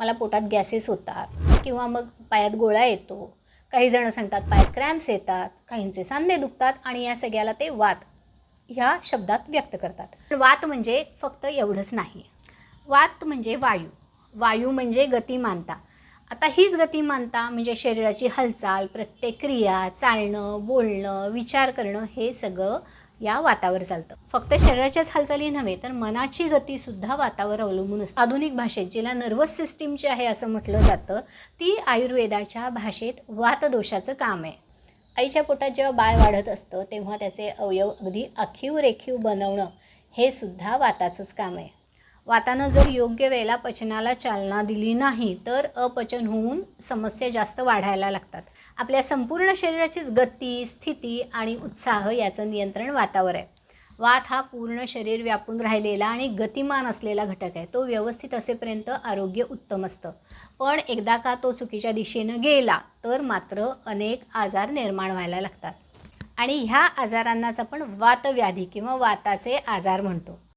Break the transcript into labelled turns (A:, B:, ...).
A: मला पोटात गॅसेस होतात किंवा मग पायात गोळा येतो. काही जणं सांगतात पायात क्रॅम्प्स येतात काहींचे सांधे दुखतात आणि या सगळ्याला ते वात ह्या शब्दात व्यक्त करतात. पण वात म्हणजे फक्त एवढंच नाही. वात म्हणजे वायू. वायू म्हणजे गतिमानता आता हीच गतिमानता म्हणजे शरीराची हालचाल प्रत्येक क्रिया चालणं बोलणं विचार करणं हे सगळं या वातावर चालतं. फक्त शरीराच्याच हालचाली नव्हे तर मनाची गतीसुद्धा वातावर अवलंबून असते. आधुनिक भाषेत जिला नर्वस सिस्टीमची आहे असं म्हटलं जातं ती आयुर्वेदाच्या भाषेत वातदोषाचं काम आहे. आईच्या पोटात जेव्हा बाळ वाढत असतं तेव्हा त्याचे अवयव अगदी आखीव रेखीव बनवणं हे सुद्धा वाताचंच काम आहे. वातानं जर योग्य वेळेला पचनाला चालना दिली नाही तर अपचन होऊन समस्या जास्त वाढायला लागतात. आपल्या संपूर्ण शरीराचीच गती स्थिती आणि उत्साह याचं नियंत्रण वातावर आहे. वात हा पूर्ण शरीर व्यापून राहिलेला आणि गतिमान असलेला घटक आहे. तो व्यवस्थित असेपर्यंत आरोग्य उत्तम असतं. पण एकदा का तो चुकीच्या दिशेनं गेला तर मात्र अनेक आजार निर्माण व्हायला लागतात. आणि ह्या आजारांनाच आपण वातव्याधी किंवा वाताचे आजार म्हणतो.